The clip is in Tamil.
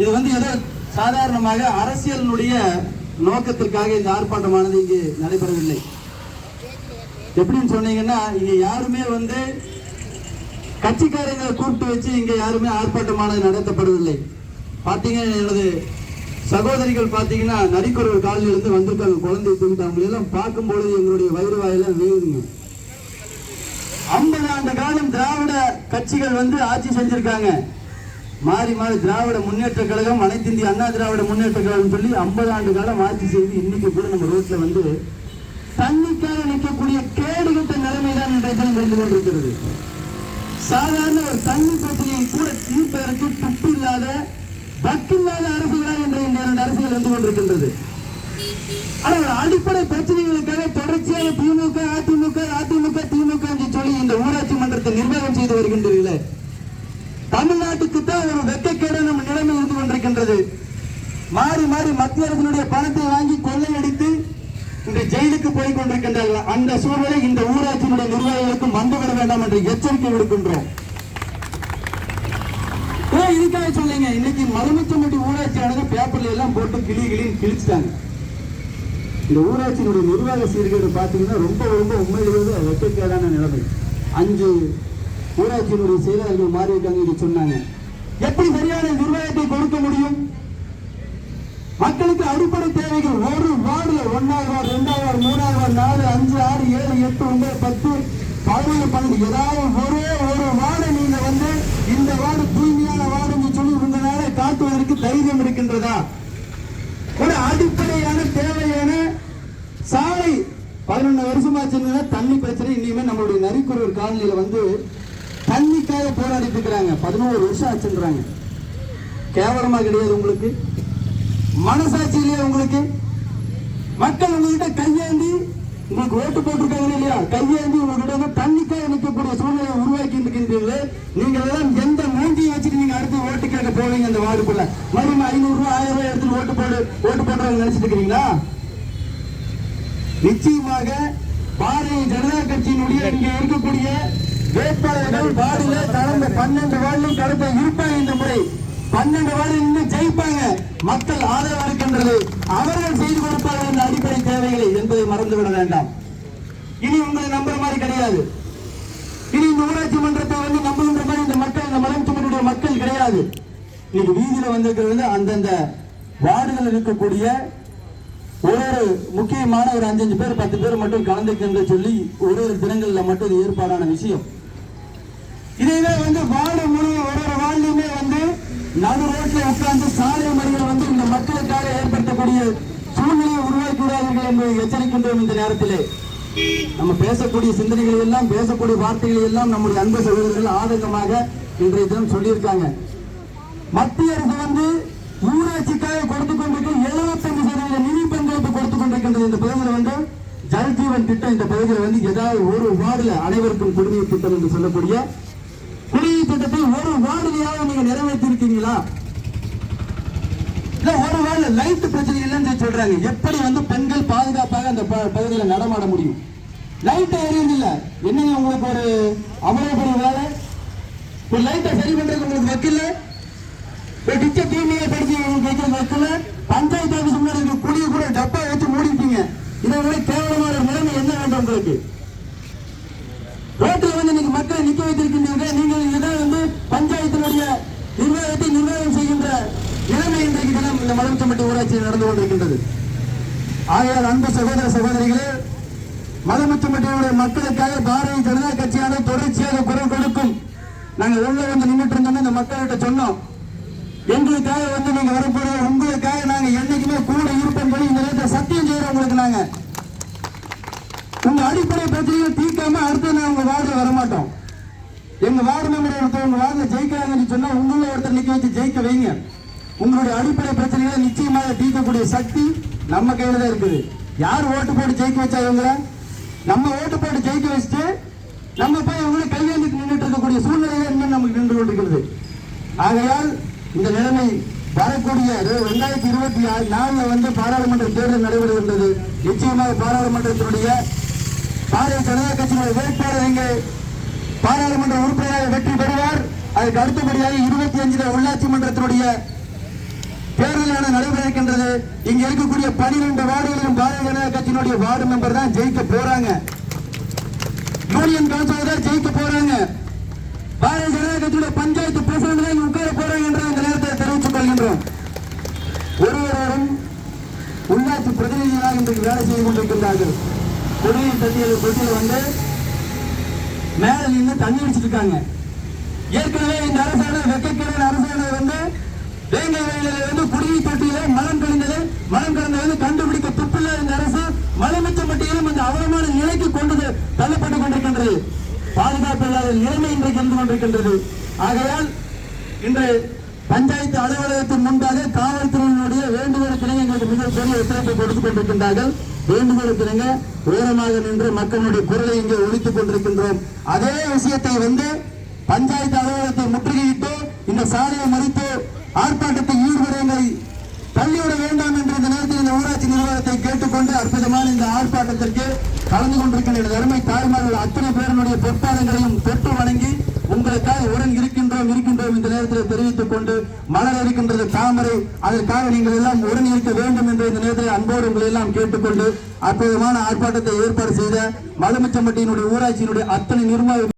இது வந்து ஏதோ சாதாரணமாக அரசியலினுடைய நோக்கத்திற்காக இந்த ஆர்ப்பாட்டமானது இங்கு நடைபெறவில்லை. எப்படின்னு சொன்னீங்கன்னா இங்க யாருமே வந்து கட்சிக்காரங்களை கூப்பிட்டு வச்சு இங்க யாருமே ஆர்ப்பாட்டமானது நடத்தப்படவில்லை. பாத்தீங்க எனது சகோதரிகள் பாத்தீங்கன்னா நரிக்குறவர் காலையில இருந்து வந்திருக்காங்க. குழந்தை தூக்கிட்டு எல்லாம் பார்க்கும்பொழுது எங்களுடைய வயிறு வாயெல்லாம் வேகுதுங்க. ஐம்பது ஆண்டு காலம் திராவிட கட்சிகள் வந்து ஆட்சி செஞ்சிருக்காங்க. மாறி மாறி திராவிட முன்னேற்ற கழகம் அனைத்து இந்திய அண்ணா திராவிட முன்னேற்ற கழகம் சொல்லி ஐம்பது ஆண்டு காலம் ஆட்சி செய்து இன்னைக்கு கூட நம்ம ரோட்ல வந்து தண்ணிக்காக நிற்கக்கூடிய கேடுகட்ட நிலைமை தான் இன்றைய தினம் இருந்து கொண்டிருக்கிறது. சாதாரண ஒரு தண்ணி பிரச்சனையை கூட தீர்ப்பதற்கு துப்பு இல்லாத பக்கில்லாத அரசுகளாக இன்றைய இந்த இரண்டு அரசுகள் வந்து கொண்டிருக்கின்றது. ஆனால் ஒரு அடிப்படை பிரச்சனைகளுக்காக தொடர்ச்சியாக திமுக அதிமுக அதிமுக திமுக என்று சொல்லி இந்த ஊராட்சி மன்றத்தை நிர்வாகம் செய்து வருகின்றீர்களே தமிழ்நாட்டுக்கு தான் ஒரு வெட்கக்கேடு நம்ம நிலைமை இருந்து கொண்டிருக்கின்றது. மாறி மாறி மத்திய அரசினுடைய பணத்தை வாங்கி கொள்ளையடித்து இன்று ஜெயிலுக்கு போய் கொண்டிருக்கின்றார்கள். அந்த சூழ்நிலை இந்த ஊராட்சியினுடைய நிர்வாகிகளுக்கும் வந்துவிட வேண்டாம் என்று எச்சரிக்கை விடுக்கின்றோம். இதுக்காக சொல்லுங்க. இன்னைக்கு மலமுச்சம்பட்டி ஊராட்சியானது பேப்பர்ல எல்லாம் போட்டு கிளி கிளின்னு கிழிச்சிட்டாங்க. இந்த ஊராட்சியினுடைய நிர்வாக சீர்கேடு பார்த்தீங்கன்னா ரொம்ப ரொம்ப உண்மையிலேயே வெட்டக்கேடான நிலைமை. அஞ்சு ஊராட்சியினுடைய செயலாளர்கள் மாறிவிட்டாங்க என்று சொன்னாங்க. எப்படி சரியான நிர்வாகத்தை கொடுக்க முடியும்? மக்களுக்கு அடிப்படை தேவைகள் ஒரு வார்டுல ஒன்னாவது வார்டு இரண்டாவது வார்டு மூணாவது வார்டு நாலு அஞ்சு ஆறு ஏழு எட்டு ஒன்பது பத்து பதினொன்று பன்னெண்டு. ஏதாவது ஒரே ஒரு வார்டு நீங்க வந்து இந்த வார்டு தூய்மையான வார்டுன்னு சொல்லி உங்களால காட்டுவதற்கு தைரியம் இருக்கின்றதா? ஒரு அடிப்படையான தேவையான சாலை. பதினொன்று வருஷமா சின்ன தண்ணி பிரச்சனை இனிமே நம்மளுடைய நரிக்குறவர் காலனியில வந்து நீதிக்காக போராடிட்டு இருக்கிறாங்க பதினோரு வருஷம் ஆச்சுன்றாங்க. கேவலமா கிடையாது உங்களுக்கு? மனசாட்சி இல்லையா உங்களுக்கு? மக்கள் உங்ககிட்ட கையேந்தி உங்களுக்கு ஓட்டு போட்டிருக்காங்க இல்லையா? கையேந்தி உங்ககிட்ட வந்து தண்ணிக்காக நிற்கக்கூடிய சூழ்நிலையை உருவாக்கி இருக்கின்றீர்களே. நீங்கள் எல்லாம் எந்த மூஞ்சியை வச்சுட்டு நீங்க அடுத்து ஓட்டு கேட்க போவீங்க அந்த வார்டுக்குள்ள? மறுபடியும் ஐநூறு ரூபாய் ஆயிரம் ரூபாய் எடுத்து ஓட்டு போடு ஓட்டு போடுறாங்கன்னு நினைச்சிட்டு இருக்கிறீங்களா நிச்சயமாக பாரதிய ஜனதா கட்சியினுடைய இங்க இருக்கக்கூடிய வேட்பாளர்கள் வார்டில கடந்த பன்னெண்டு வார்டிலும் கடந்த இருப்பாங்க இந்த முறை பன்னெண்டு வார்டில் இன்னும் ஜெயிப்பாங்க. மக்கள் ஆதரவு இருக்கின்றது அவர்கள் செய்து கொடுப்பார்கள் என்ற அடிப்படை தேவைகளை என்பதை மறந்துவிட வேண்டாம். இனி உங்களை நம்புற மாதிரி கிடையாது. இனி இந்த ஊராட்சி மன்றத்தை வந்து நம்புகின்ற மாதிரி இந்த மக்கள் இந்த மலம் சுமனுடைய மக்கள் கிடையாது. இன்னைக்கு வீதியில வந்திருக்கிறது வந்து அந்தந்த வார்டுகள் இருக்கக்கூடிய ஒரு ஒரு முக்கியமான ஒரு அஞ்சஞ்சு பேர் பத்து பேர் மட்டும் கலந்துக்கின்ற சொல்லி ஒரு ஒரு தினங்கள்ல மட்டும் ஏற்பாடான விஷயம். இதுவே வந்து வார்டு முழுவதும் ஒரு ஒரு வார்டுலையுமே வந்து நடு ரோட்ல உட்கார்ந்து சாலை மறியல் வந்து இந்த மக்களுக்காக ஏற்படுத்தக்கூடிய சூழ்நிலையை உருவாக்கி என்பதை என்று எச்சரிக்கின்றோம் இந்த நேரத்திலே. நம்ம பேசக்கூடிய சிந்தனைகள் எல்லாம் பேசக்கூடிய வார்த்தைகள் எல்லாம் நம்முடைய அன்பு சகோதரர்கள் ஆதங்கமாக இன்றைய தினம் சொல்லியிருக்காங்க. மத்திய அரசு வந்து ஊராட்சிக்காக கொடுத்து கொண்டிருக்க எழுபத்தஞ்சு சதவீத நிதி பங்களிப்பு கொடுத்து கொண்டிருக்கின்றது இந்த பகுதியில் வந்து. ஜல்ஜீவன் திட்டம் இந்த பகுதியில் வந்து ஏதாவது ஒரு வார்டில் அனைவருக்கும் குடிநீர் திட்டம் என்று சொல்லக்கூடிய குடிநீர் திட்டத்தை ஒரு வார்டுலையாவது நீங்க நிறைவேற்றிருக்கீங்களா? இல்ல ஒரு வார்டுல லைட் பிரச்சனை இல்லைன்னு சொல்றாங்க. எப்படி வந்து பெண்கள் பாதுகாப்பாக அந்த பகுதியில் நடமாட முடியும்? லைட் எரியுது இல்ல? என்னங்க உங்களுக்கு ஒரு அவ்வளவு பெரிய வேலை? ஒரு லைட்டை சரி பண்றதுக்கு உங்களுக்கு வக்கில்ல? ஒரு டிச்ச தீமையை படிச்சு உங்களுக்கு வைக்கிறது வக்கில்ல? பஞ்சாயத்து ஆஃபீஸ் முன்னாடி இருக்க குழியை கூட டப்பா வச்சு மூடிட்டீங்க இதை விட கேவலமான ஒரு நிலைமை என்ன வேண்டும் உங்களுக்கு ரோட்ல வந்து இன்னைக்கு மக்களை நிக்க வைத்திருக்கின்றீர்கள் நீங்கள் இதான் வந்து பஞ்சாயத்தினுடைய நிர்வாகத்தை நிர்வாகம் செய்கின்ற நிலைமை இந்த மலம் சம்பட்டி ஊராட்சியில் நடந்து கொண்டிருக்கின்றது. ஆகையால் அன்பு சகோதர சகோதரிகளே மலமுச்சம்பட்டியுடைய மக்களுக்காக பாரதிய ஜனதா கட்சியான தொடர்ச்சியாக குரல் கொடுக்கும். நாங்க உள்ள வந்து நின்றுட்டு இருந்தோம் இந்த மக்கள்கிட்ட சொன்னோம். எங்களுக்காக வந்து நீங்க வரப்போற உங்களுக்காக நாங்க என்னைக்குமே கூட இருப்போம் சொல்லி இந்த நேரத்தை சத்தியம் செய்யறோம் உங்களுக்கு நாங்க. உங்க அடிப்படை பிரச்சனைகள் தீர்க்காம அடுத்து நான் உங்க வார்டுல வரமாட்டோம். எங்க வார்டு மெம்பர் ஒருத்தர் உங்க வார்டுல ஜெயிக்கிறாங்கன்னு சொன்னா உங்களை ஒருத்தர் நிக்க வச்சு ஜெயிக்க வைங்க. உங்களுடைய அடிப்படை பிரச்சனைகளை நிச்சயமாக தீர்க்கக்கூடிய சக்தி நம்ம கையில தான் இருக்குது. யார் ஓட்டு போட்டு ஜெயிக்க வச்சா இவங்கள? நம்ம ஓட்டு போட்டு ஜெயிக்க வச்சுட்டு நம்ம போய் இவங்களை கையேந்தி நின்றுட்டு இருக்கக்கூடிய சூழ்நிலையில இன்னும் நமக்கு நின்று கொண்டிருக்கிறது. ஆகையால் இந்த நிலைமை வரக்கூடிய ரெண்டாயிரத்தி இருபத்தி ஆறு நாலுல வந்து பாராளுமன்ற தேர்தல் நடைபெறுகின்றது. நிச்சயமாக பாராளுமன்றத்தினுடைய பாரதிய ஜனதா கட்சியினுடைய வேட்பாளர் இங்கே பாராளுமன்ற உறுப்பினராக வெற்றி பெறுவார். அதுக்கு அடுத்தபடியாக இருபத்தி அஞ்சுல உள்ளாட்சி மன்றத்தினுடைய தேர்தலான நடைபெற இருக்கின்றது இங்க இருக்கக்கூடிய பனிரெண்டு வார்டுகளிலும் பாரதிய ஜனதா கட்சியினுடைய வார்டு மெம்பர் தான் ஜெயிக்க போறாங்க. யூனியன் கவுன்சிலர் தான் ஜெயிக்க போறாங்க. பாரதிய ஜனதா கட்சியுடைய பஞ்சாயத்து பிரசிடண்ட் தான் இங்க உட்கார போறாங்க என்று இந்த நேரத்தில் தெரிவித்துக் கொள்கின்றோம். ஒருவரும் உள்ளாட்சி பிரதிநிதிகளாக இன்றைக்கு வேலை செய்து கொண்டிருக்கின்றார்கள். குடிநீர் தண்ணியில் தொட்டியில் வந்து மேல நின்று தண்ணி அடிச்சிட்டு இருக்காங்க. ஏற்கனவே இந்த அரசாணை வெக்கக்கிழமை அரசாணை வந்து வேங்கை வயலில் தொட்டியில மலம் கழிந்தது. மலம் கலந்தது கண்டுபிடிக்க துப்பில்ல இந்த அரசு மலைமிச்ச அந்த அவலமான நிலைக்கு தள்ளப்பட்டுக் கொண்டிருக்கின்றது. பாதுகாப்பு இல்லாத நிலைமை இன்றைக்கு இருந்து கொண்டிருக்கின்றது. ஆகையால் இன்று பஞ்சாயத்து அலுவலகத்தின் முன்பாக காவல்துறையினுடைய வேண்டுகோளுக்கு எங்களுக்கு மிகப்பெரிய ஒத்துழைப்பை கொடுத்துக் கொண்டிருக்கின்றார்கள். வேண்டுகோளுக்கு உயரமாக நின்று மக்களுடைய குரலை இங்கே ஒழித்துக் கொண்டிருக்கின்றோம். அதே விஷயத்தை வந்து பஞ்சாயத்து அலுவலகத்தை முற்றுகையிட்டு இந்த சாலையை மறித்து ஆர்ப்பாட்டத்தை ஈடுபடுங்களை. தள்ளிவிட வேண்டாம் என்று இந்த நேரத்தில் இந்த ஊராட்சி நிர்வாகத்தை கேட்டுக்கொண்டு அற்புதமான இந்த ஆர்ப்பாட்டத்திற்கு கலந்து கொண்டிருக்கின்ற தருமை தாய்மார்கள் அத்தனை பேருடைய பொற்பாதங்களையும் தொட்டு வணங்கி உங்களுக்காக உடன் இருக்கின்றோம் இருக்கின்றோம் இந்த நேரத்தில் தெரிவித்துக் கொண்டு மலர் இருக்கின்றது தாமரை. அதற்காக நீங்கள் எல்லாம் உடன் இருக்க வேண்டும் என்று இந்த நேரத்தில் அன்போடு உங்களை எல்லாம் கேட்டுக்கொண்டு அற்புதமான ஆர்ப்பாட்டத்தை ஏற்பாடு செய்த மலுமிச்சம்பட்டியினுடைய ஊராட்சியினுடைய அத்தனை நிர்வாக